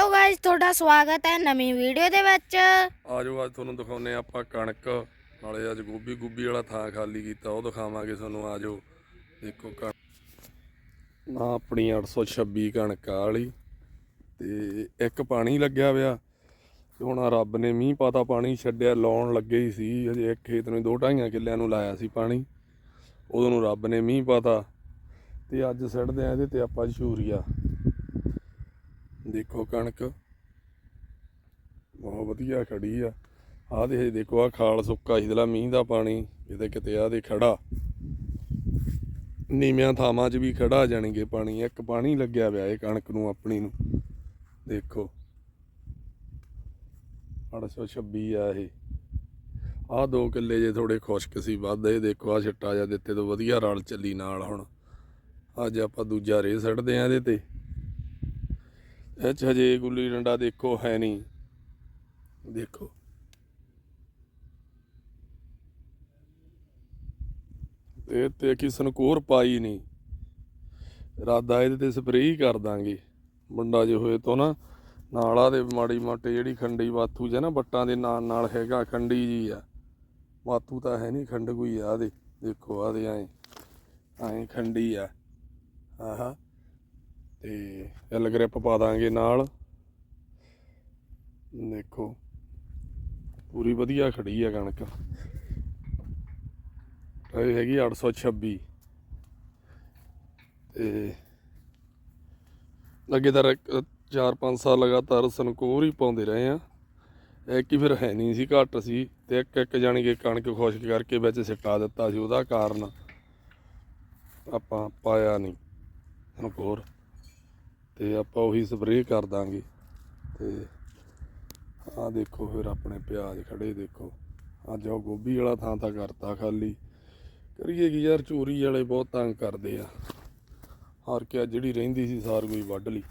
Hello guys ਤੁਹਾਡਾ ਸਵਾਗਤ ਹੈ ਨਵੀਂ ਵੀਡੀਓ ਦੇ ਵਿੱਚ। ਆਜੋ ਅੱਜ ਤੁਹਾਨੂੰ ਦਿਖਾਉਨੇ ਆਪਾਂ ਕਣਕ। ਨਾਲੇ ਅੱਜ ਗੋਭੀ ਗੁੱਬੀ ਵਾਲਾ ਥਾਂ ਖਾਲੀ ਕੀਤਾ, ਉਹ ਦਿਖਾਵਾਂਗੇ ਤੁਹਾਨੂੰ, ਆਜੋ। ਦੇਖੋ ਕਣ ਨਾ ਆਪਣੀ 826 ਕਣਕ ਵਾਲੀ, ਤੇ ਇੱਕ ਪਾਣੀ ਲੱਗਿਆ ਹੋਇਆ। ਤੇ ਹੁਣ ਰੱਬ ਨੇ ਮੀਂਹ ਪਾਤਾ ਪਾਣੀ, ਛੱਡਿਆ, ਲਾਉਣ ਲੱਗੇ ਹੀ ਸੀ। ਹਜੇ ਇੱਕ ਖੇਤ ਨੂੰ ਦੋ ਢਾਈਆਂ ਕਿੱਲਿਆਂ ਨੂੰ ਲਾਇਆ ਸੀ ਪਾਣੀ। ਉਦੋਂ ਨੂੰ ਰੱਬ ਨੇ ਮੀਂਹ ਪਾਤਾ। ਤੇ ਅੱਜ ਸਿੱਟਦੇ ਆ ਇਹਦੇ ਤੇ ਆਪਾਂ ਯੂਰੀਆ। ਦੇਖੋ ਕਣਕ। ਬਹੁਤ ਵਧੀਆ ਖੜੀ ਆ। ਆਹ ਦੇ ਦੇਖੋ ਆ ਖਾਲ ਸੁੱਕਾ ਸੀ ਦਲਾ ਮੀਂਹ ਦਾ ਪਾਣੀ ਕਿਤੇ ਕਿਤੇ ਆ ਦੇ ਖੜਾ। ਨੀਵਿਆਂ ਥਾਵਾਂ 'ਚ ਵੀ ਖੜਾ ਜਾਣਗੇ ਪਾਣੀ। ਇੱਕ ਪਾਣੀ ਲੱਗਿਆ ਪਿਆ ਇਹ ਕਣਕ ਨੂੰ, ਆਪਣੀ ਨੂੰ। ਦੇਖੋ। 826 ਆ ਇਹ। ਆਹ ਦੋ ਕਿੱਲੇ ਜੇ ਥੋੜੇ ਖੁਸ਼ਕ ਸੀ, ਵੱਧ। ਇਹ ਦੇਖੋ ਆ ਛਿੱਟਾ ਜਿਹਾ ਦਿੱਤੇ ਤੋਂ ਵਧੀਆ ਰਲ ਚੱਲੀ ਨਾਲ ਹੁਣ। ਅੱਜ ਆਪਾਂ ਦੂਜਾ ਰੇ ਸੱਟਦੇ ਆ ਇਹਦੇ ਤੇ। ਇਹ 'ਚ ਹਜੇ ਗੁੱਲੀ ਡੰਡਾ ਦੇਖੋ, ਹੈ ਨਹੀਂ। ਦੇਖੋ। ਇਹ ਤੇ ਕੀ ਸਨਕੋਰ ਪਾਈ ਨਹੀਂ। ਇਰਾਦਾ ਇਹਦੇ ਤੇ ਸਪਰੇਅ ਹੀ ਕਰ ਦਾਂਗੇ। ਮੁੰਡਾ ਜੇ ਹੋਏ ਤੋਂ ਨਾ, ਨਾਲਾ ਦੇ ਮਾੜੀ ਮਾਟੇ ਜਿਹੜੀ ਖੰਡੀ ਬਾਥੂ ਜਾਂ ਨਾ, ਬੱਟਾਂ ਦੇ ਨਾਲ ਨਾਲ ਹੈਗਾ, ਖੰਡੀ ਜੀ ਆ। ਬਾਥੂ ਤਾਂ ਹੈ ਨਹੀਂ, ਖੰਡ ਕੋਈ ਆ ਦੇ। ਦੇਖੋ ਆ ਦੇ ਐ ਐ ਖੰਡੀ ਆ। ਆਹਾ। ਤੇ ਐਲ ਗ੍ਰਿਪ ਪਾ ਦਾਂਗੇ ਨਾਲ। ਦੇਖੋ, ਪੂਰੀ ਵਧੀਆ ਖੜੀ ਆ ਕਣਕ। ਇਹ ਹੈਗੀ 826 ਤੇ ਅੱਗੇ ਤਾਂ 4-5 ਸਾਲ ਲਗਾਤਾਰ ਸਨਕੋਰ ਹੀ ਪਾਉਂਦੇ ਰਹੇ ਆ। ਇਹ ਕੀ ਫਿਰ ਹੈ ਨਹੀਂ ਸੀ, ਘੱਟ ਸੀ ਤੇ ਇੱਕ ਇੱਕ ਜਾਣੀ ਕਿ ਕਣਕ ਖੁਸ਼ਕ ਕਰਕੇ ਵਿੱਚ ਸਿੱਟਾ ਦਿੱਤਾ ਸੀ, ਉਹਦਾ ਕਾਰਨ ਆਪਾਂ ਪਾਇਆ ਨਹੀਂ। ਸਨਕੋਰ ਤੇ ਆਪਾਂ ਉਹੀ ਸਪਰੇਅ ਕਰ ਦਾਂਗੇ। ਤੇ ਆਹ ਦੇਖੋ ਫਿਰ ਆਪਣੇ ਪਿਆਜ਼ ਖੜੇ ਦੇਖੋ। ਅੱਜ ਉਹ ਗੋਭੀ ਵਾਲਾ ਥਾਂ ਤਾਂ ਕਰਤਾ ਖਾਲੀ। ਕਰੀਏ ਕੀ ਯਾਰ, ਚੋਰੀ ਵਾਲੇ ਬਹੁਤ ਤੰਗ ਕਰਦੇ ਆ। ਹਰ ਕੇ ਜਿਹੜੀ ਰਹਿੰਦੀ ਸੀ ਸਾਰ ਕੋਈ ਵੱਢ ਲਈ।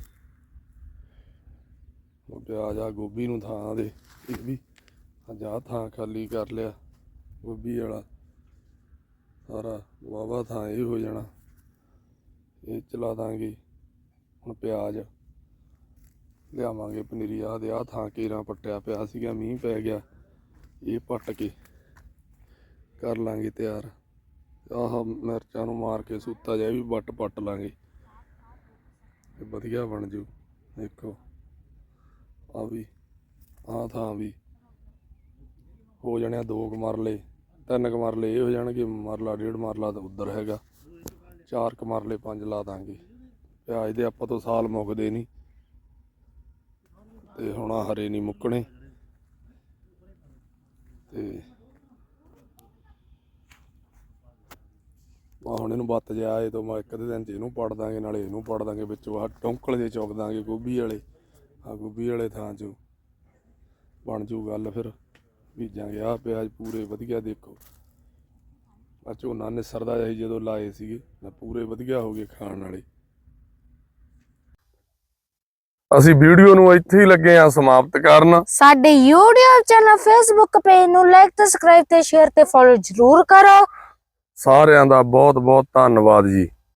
ਉਹ ਪਿਆਜ਼ ਆ ਗੋਭੀ ਨੂੰ ਥਾਂ ਦੇ, ਇਹ ਵੀ ਅੱਜ ਆਹ ਥਾਂ ਖਾਲੀ ਕਰ ਲਿਆ ਗੋਭੀ ਵਾਲਾ। ਸਾਰਾ ਵਾਵਾ ਥਾਂ ਇਹ ਹੋ ਜਾਣਾ। ਇਹ ਚਲਾ ਦਾਂਗੇ। ਹੁਣ ਪਿਆਜ਼ ਲਿਆਵਾਂਗੇ ਪਨੀਰੀ, ਆਹ ਦੇ ਆਹ ਥਾਂ ਕੇਰਾਂ ਪੱਟਿਆ ਪਿਆ ਸੀਗਾ, ਮੀਂਹ ਪੈ ਗਿਆ। ਇਹ ਪੱਟ ਕੇ ਕਰ ਲਾਂਗੇ ਤਿਆਰ। ਆਹ ਮਿਰਚਾਂ ਨੂੰ ਮਾਰ ਕੇ ਸੂਤਾ ਜਿਹਾ ਵੀ ਵੱਟ ਪੱਟ ਲਾਂਗੇ। ਇਹ ਵਧੀਆ ਬਣ ਜੂ, ਦੇਖੋ। ਆ ਵੀ, ਆਹ ਥਾਂ ਵੀ। ਹੋ ਜਾਣਿਆ ਦੋ ਕਮਰਲੇ ਤਿੰਨ ਕਮਰਲੇ ਇਹ ਹੋ ਜਾਣਗੇ ਮਰਲਾ, ਡੇਢ ਮਰਲਾ ਤਾਂ ਉੱਧਰ ਹੈਗਾ। ਚਾਰ ਕਮਰਲੇ ਪੰਜ ਲਾ ਦਾਂਗੇ। ਪਿਆਜ਼ ਦੇ ਆਪਾਂ ਤੋਂ ਸਾਲ ਮੁੱਕਦੇ ਨਹੀਂ। ਤੇ ਹੁਣ ਹਰੇ ਨਹੀਂ ਮੁੱਕਣੇ। ਤੇ ਆ ਹੁਣ ਇਹਨੂੰ ਬੱਤ ਜਾ ਇਹ ਤੋਂ ਮੈਂ ਇੱਕ ਅੱਧੇ ਦਿਨ ਚ ਇਹਨੂੰ ਪੜ ਦਾਂਗੇ, ਨਾਲੇ ਇਹਨੂੰ ਪੜ ਦਾਂਗੇ ਵਿੱਚੋਂ ਆਹ ਟੌਂਕਲ ਜੇ ਚੁੱਕ ਦਾਂਗੇ ਗੋਭੀ ਵਾਲੇ। ਆ ਗੋਭੀ ਵਾਲੇ ਥਾਂ ਚ ਬਣ ਜੂ ਗੱਲ ਫਿਰ। ਬੀਜਾਂਗੇ ਆ ਪਿਆਜ਼ ਪੂਰੇ ਵਧੀਆ ਦੇਖੋ। ਆ ਝੋਨਾ ਨਿਸਰਦਾ ਜਾਈ ਜਦੋਂ ਲਾਏ ਸੀਗੇ, ਨਾ ਪੂਰੇ ਵਧੀਆ ਹੋ ਗਏ ਖਾਣ ਵਾਲੇ। ਅਸੀਂ ਵੀਡੀਓ ਨੂੰ ਇੱਥੇ ਹੀ ਲੱਗੇ ਆ ਸਮਾਪਤ ਕਰਨ। ਸਾਡੇ YouTube ਚੈਨਲ Facebook ਪੇਜ ਨੂੰ ਲਾਈਕ ਤੇ ਸਬਸਕ੍ਰਾਈਬ ਤੇ ਸ਼ੇਅਰ ਤੇ ਫੋਲੋ ਜ਼ਰੂਰ ਕਰੋ। ਸਾਰਿਆਂ ਦਾ ਬਹੁਤ ਬਹੁਤ ਧੰਨਵਾਦ ਜੀ।